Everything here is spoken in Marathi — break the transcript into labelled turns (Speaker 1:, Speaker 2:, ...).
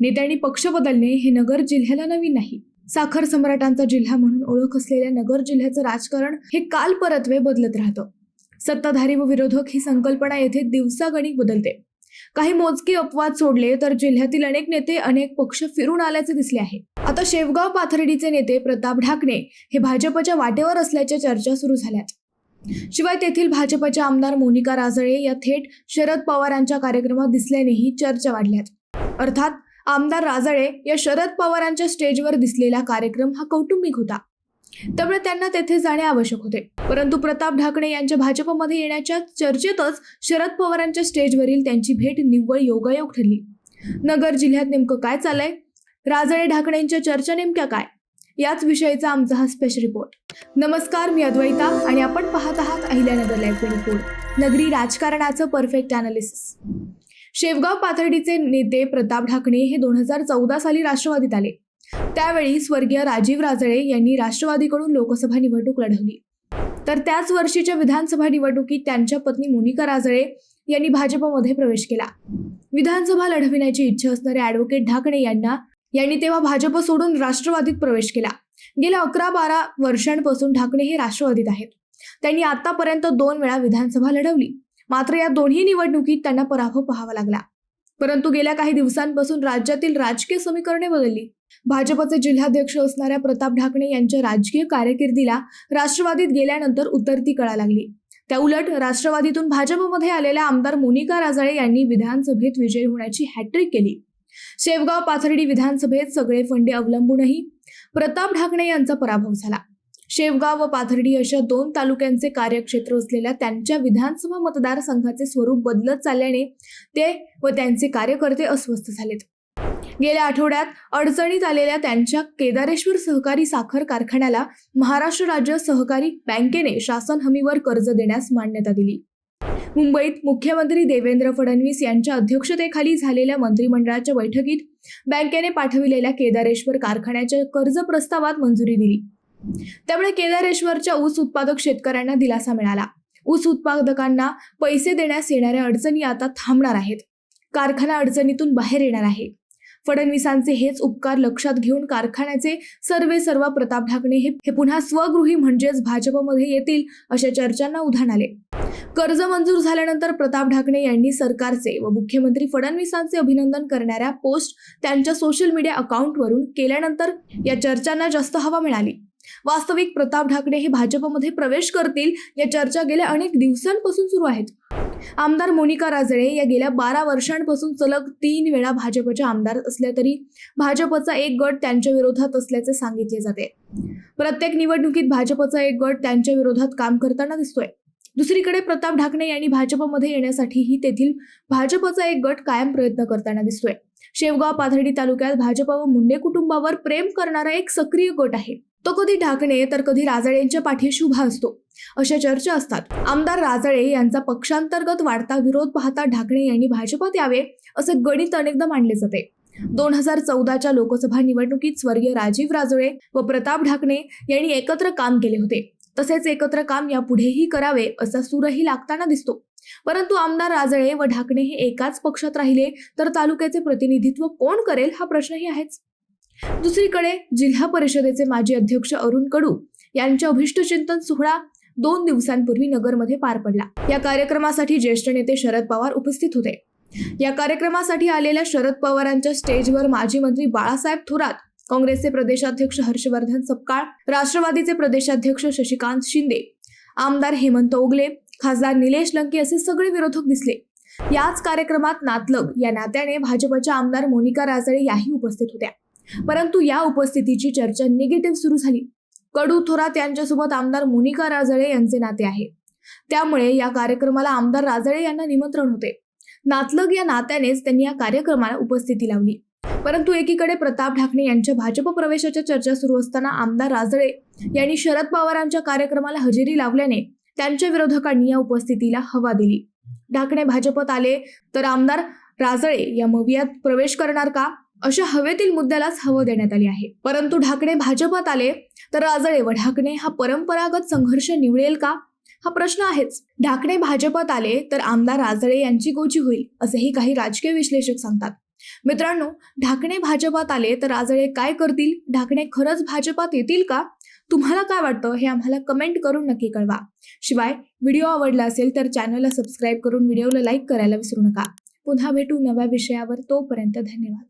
Speaker 1: नेत्यांनी पक्ष बदलणे हे नगर जिल्ह्याला नवीन नाही. साखर सम्राटांचा जिल्हा म्हणून ओळख असलेल्या नगर जिल्ह्याचं राजकारण हे काल परत्वे बदलत राहतं. सत्ताधारी व विरोधक ही संकल्पना येथे दिवसागणिक बदलते. काही मोजके अपवाद सोडले तर जिल्ह्यातील अनेक नेते अनेक पक्ष फिरून आल्याचे दिसले आहे. आता शेवगाव पाथर्डीचे नेते प्रताप ढाकणे हे भाजपच्या वाटेवर असल्याच्या चर्चा सुरू झाल्यात. शिवाय तेथील भाजपच्या आमदार मोनिका राजळे या थेट शरद पवारांच्या कार्यक्रमात दिसल्यानेही चर्चा वाढल्यात. अर्थात आमदार राजळे या शरद पवारांच्या स्टेजवर दिसलेला कार्यक्रम हा कौटुंबिक होता. त्यामुळे त्यांना तेथे जाणे आवश्यक होते. परंतु प्रताप ढाकणे यांच्या भाजपमध्ये येण्याच्या चर्चेतच शरद पवारांच्या स्टेजवरील त्यांची भेट निव्वळ योगायोग ठरली. नगर जिल्ह्यात नेमकं काय चाललंय? राजळे ढाकणेंच्या चर्चा नेमक्या काय? याच विषयीचा आमचा हा स्पेशल रिपोर्ट नमस्कार मी अद्वैता आणि आपण पाहत आहात अहिल्यानगर लाईव्ह रिपोर्ट नगरी राजकारणाचं परफेक्ट अनालिसिस शेवगाव पाथर्डीचे नेते प्रताप ढाकणे हे दोन हजार चौदा साली राष्ट्रवादीत आले. त्यावेळी स्वर्गीय राजीव राजळे यांनी राष्ट्रवादीकडून लोकसभा निवडणूक लढवली. तर त्याच वर्षीच्या विधानसभा निवडणुकीत त्यांच्या पत्नी मोनिका राजळे यांनी भाजपमध्ये प्रवेश केला. विधानसभा लढविण्याची इच्छा असणारे ॲडव्होकेट ढाकणे यांना यांनी तेव्हा भाजप सोडून राष्ट्रवादीत प्रवेश केला. गेल्या अकरा बारा वर्षांपासून ढाकणे हे राष्ट्रवादीत आहेत. त्यांनी आतापर्यंत दोन वेळा विधानसभा लढवली. मात्र या दोन्ही निवडणुकीत त्यांना पराभव पाहावा लागला. परंतु गेल्या काही दिवसांपासून राज्यातील राजकीय समीकरणे बदलली. भाजपचे जिल्हाध्यक्ष असणाऱ्या प्रताप ढाकणे यांच्या राजकीय कारकिर्दीला राष्ट्रवादीत गेल्यानंतर उतरती कळा लागली. त्या उलट राष्ट्रवादीतून भाजपमध्ये आलेल्या आमदार मोनिका राजाळे यांनी विधानसभेत विजयी होण्याची हॅट्रिक केली. शेवगाव पाथर्डी विधानसभेत सगळे फंडे अवलंबूनही प्रताप ढाकणे यांचा पराभव झाला. शेवगाव व पाथर्डी अशा दोन तालुक्यांचे कार्यक्षेत्र असलेल्या त्यांच्या विधानसभा मतदारसंघाचे स्वरूप बदलत चालल्याने ते व त्यांचे कार्यकर्ते अस्वस्थ झालेत. गेल्या आठवड्यात अडचणीत आलेल्या त्यांच्या केदारेश्वर सहकारी साखर कारखान्याला महाराष्ट्र राज्य सहकारी बँकेने शासन हमीवर कर्ज देण्यास मान्यता दिली. मुंबईत मुख्यमंत्री देवेंद्र फडणवीस यांच्या अध्यक्षतेखाली झालेल्या मंत्रिमंडळाच्या बैठकीत बँकेने पाठविलेल्या केदारेश्वर कारखान्याच्या कर्ज प्रस्तावात मंजुरी दिली. त्यामुळे केदारेश्वरच्या ऊस उत्पादक शेतकऱ्यांना दिलासा मिळाला. ऊस उत्पादकांना पैसे देण्यास येणाऱ्या अडचणी आता थांबणार आहेत. कारखाना अडचणीतून बाहेर येणार आहे. फडणवीसांचे हेच उपकार लक्षात घेऊन कारखान्याचे सर्वे सर्व प्रताप ढाकणे हे हे पुन्हा स्वगृही म्हणजेच भाजपमध्ये येतील अशा चर्चांना उधाण आले. कर्ज मंजूर झाल्यानंतर प्रताप ढाकणे यांनी सरकारचे व मुख्यमंत्री फडणवीसांचे अभिनंदन करणाऱ्या पोस्ट त्यांच्या सोशल मीडिया अकाउंटवरून केल्यानंतर या चर्चांना जास्त हवा मिळाली. वास्तविक प्रताप ढाकणे हे भाजपमध्ये प्रवेश करतील या चर्चा गेल्या अनेक दिवसांपासून सुरू आहेत. आमदार मोनिका राजळे या गेल्या बारा वर्षांपासून सलग तीन वेळा भाजपच्या आमदार असल्या तरी भाजपचा एक गट त्यांच्या विरोधात असल्याचे सांगितले जाते. प्रत्येक निवडणुकीत भाजपचा एक गट त्यांच्या विरोधात काम करताना दिसतोय. दुसरीकडे प्रताप ढाकणे यांनी भाजपमध्ये येण्यासाठीही तेथील भाजपचा एक गट कायम प्रयत्न करताना दिसतोय. शेवगाव पाथर्डी तालुक्यात भाजप व मुंडे कुटुंबावर प्रेम करणारा एक सक्रिय गट आहे. तो कधी ढाकणे तर कधी राजळेंच्या पाठीशी उभा असतो. अशा चर्चा असतात. आमदार राजळे यांचा पक्षांतर्गत वाढता विरोध पाहता ढाकणे यांनी भाजपात यावे असे गणित अनेकदा मांडले जाते. दोन हजार चौदाच्या लोकसभा निवडणुकीत स्वर्गीय राजीव राजळे व प्रताप ढाकणे यांनी एकत्र काम केले होते. तसेच एकत्र काम यापुढेही करावे असा सूरही लागताना दिसतो. परंतु आमदार राजळे व ढाकणे हे एकाच पक्षात राहिले तर तालुक्याचे प्रतिनिधित्व कोण करेल हा प्रश्नही आहेच. दुसरीकडे जिल्हा परिषदेचे माजी अध्यक्ष अरुण कडू यांच्या अभिष्टचिंतन सोहळा दोन दिवसांपूर्वी नगरमध्ये पार पडला. या कार्यक्रमासाठी ज्येष्ठ नेते शरद पवार उपस्थित होते. या कार्यक्रमासाठी आलेल्या शरद पवारांच्या स्टेजवर माजी मंत्री बाळासाहेब थोरात काँग्रेसचे प्रदेशाध्यक्ष हर्षवर्धन सपकाळ राष्ट्रवादीचे प्रदेशाध्यक्ष शशिकांत शिंदे आमदार हेमंत ओगले खासदार निलेश लंके असे सगळे विरोधक दिसले. याच कार्यक्रमात नातलग या नात्याने भाजपच्या आमदार मोनिका राजळे याही उपस्थित होत्या. परंतु या उपस्थितीची चर्चा निगेटिव्ह सुरू झाली. कडू थोरात यांच्यासोबत आमदार मोनिका राजळे यांचे नाते आहे. त्यामुळे या कार्यक्रमाला आमदार राजळे यांना निमंत्रण होते. नातलग या नात्यानेच त्यांनी या कार्यक्रमाला उपस्थिती लावली. परंतु एकीकडे प्रताप ढाकणे यांच्या भाजप प्रवेशाच्या चर्चा सुरू असताना आमदार राजळे यांनी शरद पवारांच्या कार्यक्रमाला हजेरी लावल्याने त्यांच्या विरोधकांनी या उपस्थितीला हवा दिली. ढाकणे भाजपत आले तर आमदार राजळे या मवियात प्रवेश करणार का? अशा हवेतील मुद्द्यालाच हवं देण्यात आली आहे. परंतु ढाकणे भाजपात आले तर राजळे व ढाकणे हा परंपरागत संघर्ष निवडेल का? हा प्रश्न आहेच. ढाकणे भाजपात आले तर आमदार राजळे यांची गोची होईल असेही काही राजकीय विश्लेषक सांगतात. मित्रांनो ढाकणे भाजपात आले तर राजळे काय करतील? ढाकणे खरंच भाजपात येतील का? तुम्हाला काय वाटतं हे आम्हाला कमेंट करून नक्की कळवा. शिवाय व्हिडिओ आवडला असेल तर चॅनलला सबस्क्राईब करून व्हिडिओला लाईक करायला विसरू नका. पुन्हा भेटू नव्या विषयावर. तोपर्यंत धन्यवाद.